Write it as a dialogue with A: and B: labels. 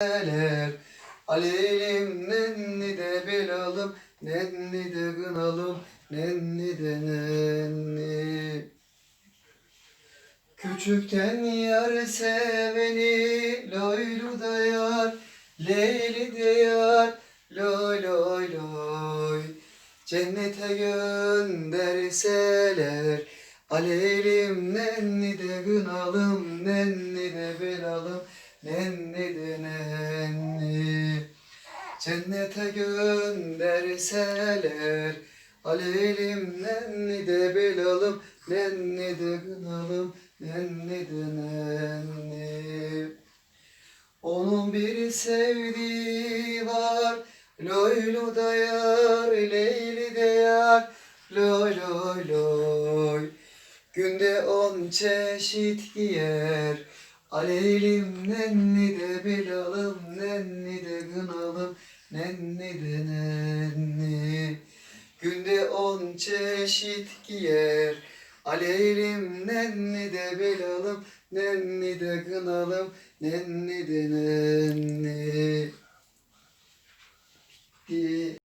A: derseler Alelim nenni de belalım Nenni de gınalım Nenni de nenni. Küçükten yar seveni Loylu da yar Leyli de yar Loy loy loy. Cennete gönderseler Aleylim nenni de gınalım Nenni de belalım Nenni de Cennete gönderseler Aleylim nenni de belalım Nenni de gınalım Nenni de nenni Onun bir sevdiği var Loylu da yar Leyli de yar Loy loy loy. Günde on çeşit giyer Aleylim nenni de belalım Nenni de gınalım Nenni de nenni. Günde on çeşit giyer. Aleylim nenni de belalım Nenni de gınalım Nenni de nenni